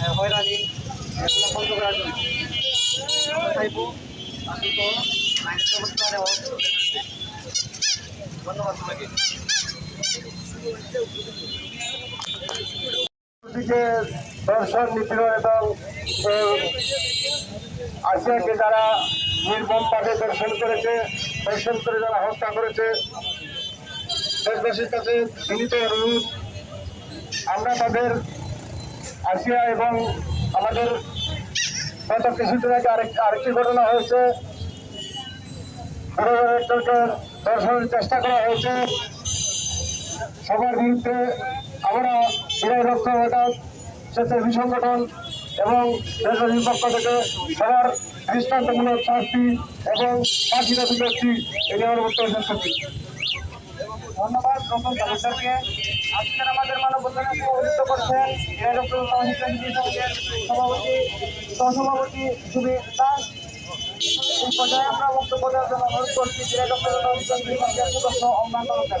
আহ, হয়রানি এগুলো বন্ধ করার জন্য। আমরা চাইব আইনের ব্যবস্থা নেওয়া ধন্যবাদ দিকে দর্শন নিপীড়ন আসিয়াকে যারা নির্মমভাবে দর্শন করেছে দর্শন করে যারা হত্যা করেছে দেশবাসীর কাছে বিনীত অনুরোধ। আমরা তাদের আসিয়া এবং আমাদের গত কিছুদিন আগে আরেক আরেকটি ঘটনা হয়েছে। দর্শনের চেষ্টা করা হয়েছে। সবার বিরুদ্ধে আমরা বিনয় রক্ত স্বেচ্ছাসেবী সংগঠন এবং দেশবাসীর পক্ষ থেকে সবার দৃষ্টান্তমূলক শাস্তি এবং ফাঁসি দাবি করছি এটি আমার বক্তব্য ধন্যবাদ আজকের আমাদের সংবর্ধনা সভাপতিত্ব করছেন রাজপুর তাহিদ সমিতির সভাপতি সহসভাপতি সুবীর দাস এই পর্যায়ে আমরা বক্তব্য দেওয়ার জন্য অনুরোধ করছি রাজপুর তাহিদ সমিতির সদস্য অম্লান তালুকদার